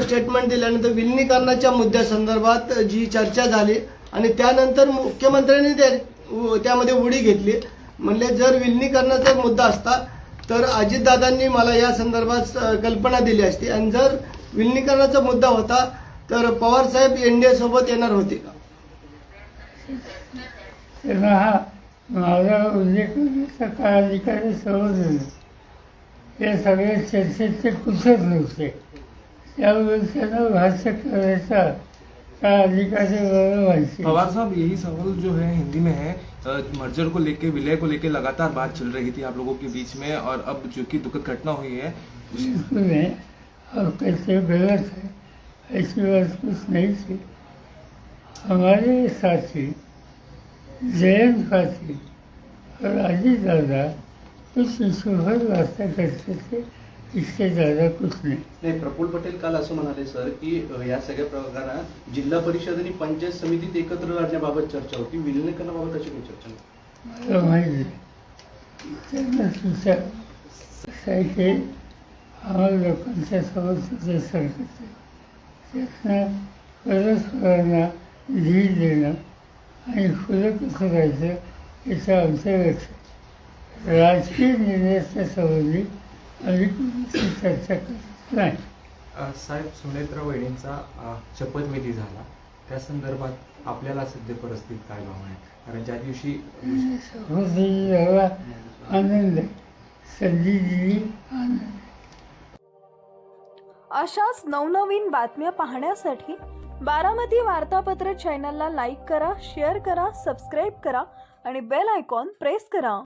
Statement दिल्यानंतर विलिनीकरणाच्या मुद्द्यासंदर्भात जी चर्चा झाली आणि त्यानंतर मुख्यमंत्र्यांनी त्या- त्यामध्ये उडी घेतली. म्हणले जर विलिनीकरणाचा मुद्दा असता तर अजितदादांनी मला या संदर्भात कल्पना दिली असती. आणि जर विलिनीकरणाचा मुद्दा होता तर पवार साहेब एनडीए सोबत येणार होते का? त्यांना हा माझा उल्लेख काय अधिकारी नव्हते या त्यांना भाष्य करायचा काय अधिकारी मला पवार साहब यही सवाल जो है हिंदी में है। मर्जर को लेके विलय को लेके लगातार बात चल रही थी आप लोगों के बीच में और अब जो कि दुखद घटना हुई है बिल्कुल और कैसे गलत है ऐसी बात कुछ नहीं थी। हमारे साथी जयंत साथी और अजीत दादा कुछ ईश्वर वास्ता करते थे। इससे ज़्यादा कुछ नहीं नाही प्रफुल्ल पटेल काल असं म्हणाले सर की या सगळ्या प्रकारात जिल्हा परिषद आणि पंचायत समितीत एकत्र राहण्याबाबत चर्चा होती विलिनीकरणाबाबत अशी काही चर्चा नाही मला माहिती. त्यांना की आम्हाला लोकांच्या त्यातनं परस्परांना धीर देणं आणि खुलं कसं राहायचं याचं आमचं लक्ष. राजकीय निर्णयाच्या संबंधी आम्ही कोणाशी चर्चा नाही. साहेब सुनेत्रा वहिनींचा अ, शपथविधी झाला. त्या संदर्भात आपल्याला सध्या परिस्थितीत काय भावना आहे? कारण ज्या दिवशी झाला आनंद. आहे संधी दिली आनंद. अशाच नवनवीन बातम्या पाहण्यासाठी बारामती वार्तापत्र चॅनलला लाईक करा शेअर करा सबस्क्राईब करा आणि बेल आयकॉन प्रेस करा.